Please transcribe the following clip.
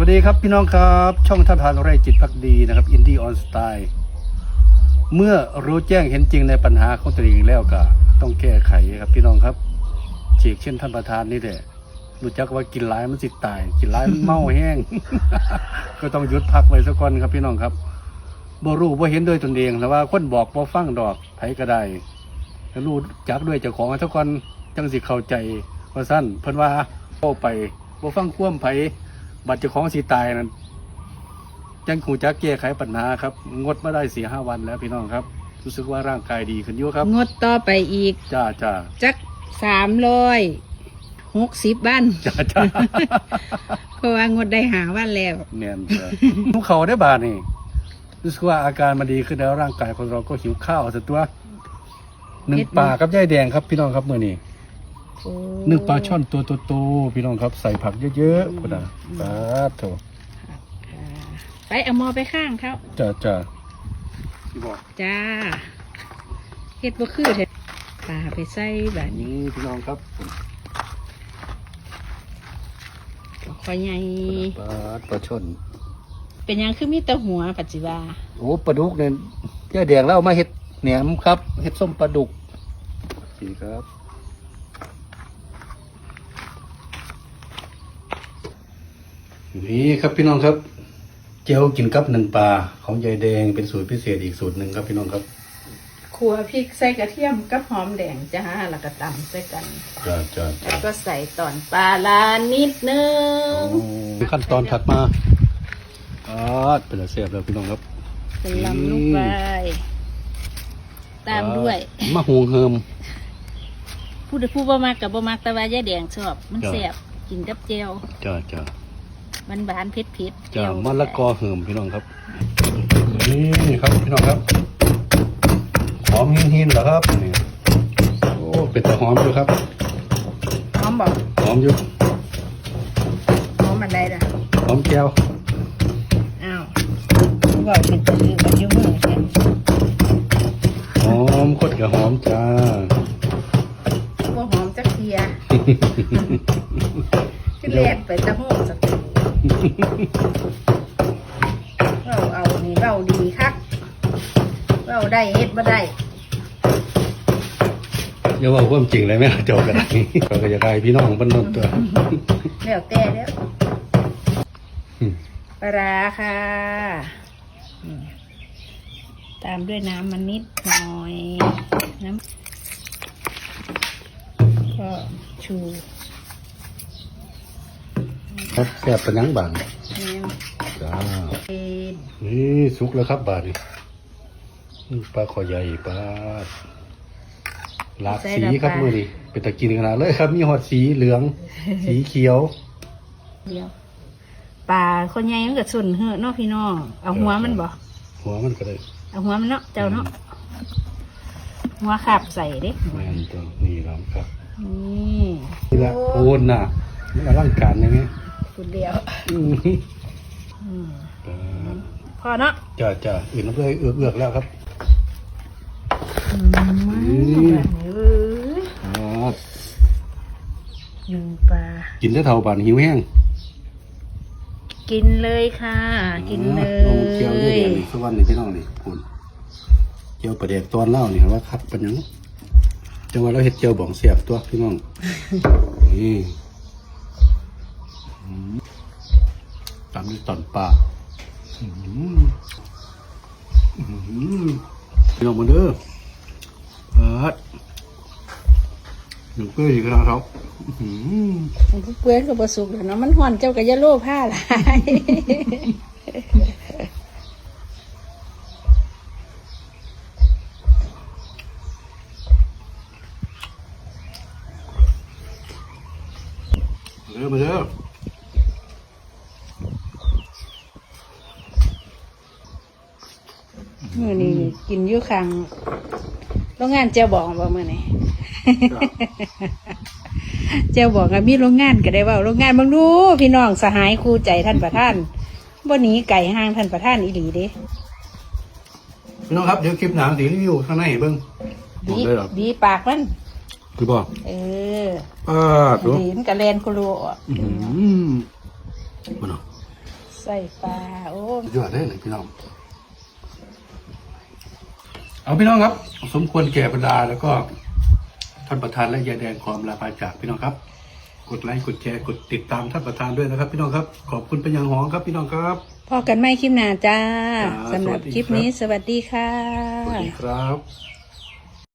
วัสดีครับพี่น้องครับ ช่องท่าทานไร่จิตพักดีนะครับอินดี้ออนสไตล์เมื่อรู้แจ้งเห็นจริงในปัญหาของตัวเองแล้วก็ต้องแก้ไขครับพี่น้องครับฉีกเช่นท่านประธานนี่แหละรู้จักว่ากินหลายมันสิตาย กินหลายมันเมาแห้ง ก็ต้องหยุดพักไว้สักก่อนครับพี่น้องครับบ่รู้บ่เห็นด้วยตนเองแต่ว่าคนบอกบ่ฟังดอกไผก็ได้รู้จักด้วยเจ้าของสักคนจังสิเข้าใจว่าสั้นเพิ่นว่าเข้าไปบ่ฟังความไผ บัตรเจ้าของสีตายนั้นยังคงจะแก้ไขปัญหาครับ งดมาได้สี่ห้าวันแล้วพี่น้องครับ รู้สึกว่าร่างกายดีขึ้นเยอะครับ งดต่อไปอีก จ้าจ้าจักสามร้อยหกสิบบ้านจ้าจ้าเพราะว่างดได้หาวันแล้วเนียนจ้าภูเขาได้บาทนี่รู้สึกว่าอาการมันดีขึ้นแล้วร่างกายคนเราก็หิวข้าวสักตัวหนึ่งเฮ็ดปลากับย่ายแดงครับพี่น้องครับเมื่อนี้โอ้ห นึ่งปลาช่อนตัวโตๆพี่น้องครับใส่ผักเยอะๆพุ่นนะปลาโถค่ะไปเอาหมอไปข้างเขาจ้าจ้าพี่บอกจ้าเฮ็ดบ่คือเถอะปลาไปใส่แบบอันนี้นี้พี่น้องครับคอยใหญ่ปลาปลาช่อนเป็นหยังคือมีแต่หัวปัจจุบันโอ้ปลาดุกเนี่ยย่าแดงแล้วเอามาเห็ดแหนมครับเห็ดส้มปลาดุกดีครับ นี่ครับพี่น้องครับ เจียวกินกับหนึ่งปลาของยายแดงเป็นสูตรพิเศษอีกสูตรหนึ่งครับพี่น้องครับขัวพริกใส่กระเทียมกับหอมแดงจ้าแล้วก็ตำใส่กันจ้าจ้าจ้าแล้วก็ใส่ตอนปลาลานิดนึงขั้นตอนถัดมาอ่าเป็นเสียบแล้วพี่น้องครับเป็นลำลูกไปตามด้วยอ่ามะฮวงเฮิมผู้ใดผู้บ่มากกับบ่มากแต่ว่ายายแดงชอบ มันจ้ะแซ่บกินกับเจียวจ้าจ้า มันบานเผ็ดเผ็ดจ้ามะละกอเฮิมพี่น้องครับนี่ครับพี่น้องครับหอมหินๆเหรอครับนี่โอ้เป็นแต่หอมอยู่ครับหอมบอกหอมอยู่หอมอะไรล่ะหอมแก้วอ้าวบอกเป็นตัวอื่นกับยุ่มือกันหอมโคตรกับหอมจ้าว่าหอมจักเทียขึ้นแรกไปตะหูสัก เราเอานี่เราดีคักเราได้เฮ็ดบ่ได้อย่าว่าความจริงเลยแม่เจ้ากันเราก็จะได้พี่น้องบนนนตัวแล้วแต่แล้วอืมปลาร้าค่ะอืมตามด้วยน้ำมันนิดหน่อยน้ำก็ชู ครับแซ่บเป็นหยังบางแนวจ้าเป็นนี่สุกแล้วครับบาดนี่นี่ปลาขอใหญ่ปลาหลากสีครับมือนี้เป็นตะกินขนาดเลยครับ มีหอดสีเหลือง สีเขียวเดียวปลาคนใหญ่มันก็สุนเหอะเนาะพี่น้องเอาหัวมันบ่หัวมันก็ได้เอาหัวมันเนาะเจ้าเนาะหัวขับใส่เด้แม่นตัวนี่ครับครับนี่นี่ละโอนน่ะนี่อลังการนะเนี่ย คุณเดียวอืมอืมปลาพอเนาะจ้าจ้าอื่นน้ำเลยเอือกเอือกแล้วครับอืมอืมเอ้ยอ๋อหนึ่งปลากินได้เท่าบานหิวแห้งกินเลยค่ะ กินเลลงเจียวด้วยยกันนี่สักวันหนึ่งพี่น้องนี่คุณเจียวประเดกตอนเล่านี่ครับว่าคัดเป็นหยังจังหวะเราเห็ดเจียวบ่องเสียบตัวพี่น้องนี่อืม ตามด้วยตอนปลาอืมอืมพี่น้องมาเด้อเอิดหนึ่เกลืออีกครั้งครับอืมมันก็เปื้อนกับบสุกแล้วเนาะมันห่อนเจ้ากับยาโลผ้าลายมาเด้อมาเด้อ มื่อนี้กินอยู่ข้างโรงงานเจ้าบอกว่ามื่อนี้เจ้าบอกว่ามีโรงงานก็ได้เว่าโรงงานบางดูพี่น้องสหายคู่ใจท่านประธานบ่หนีไก่ห้างท่านประธานอีหลีเด้พี่น้องครับเดี๋ยวคลิปหนังสีรีวิวข้างในให้เบิ้งบดีอกได้หรอดีปากมันคือบอกเออป้าตัวดีมันกระแลนโคโลออกอืมมันเนาะใส่ปลาโอ้สุดยอดได้เลยพี่น้อง เอาพี่น้องครับ สมควรแก่บรรดาแล้วก็ท่านประธานและยายแดงความลาภาจากพี่น้องครับ กดไลค์กดแชร์กดติดตามท่านประธานด้วยนะครับ พี่น้องครับ ขอบคุณเป็นอย่างหองครับ พี่น้องครับพอกันไม่คลิปหน้าจ้าจ้าสำหรับสวัสดีคลิปนี้ครับสวัสดีค่ะสวัสดีครับ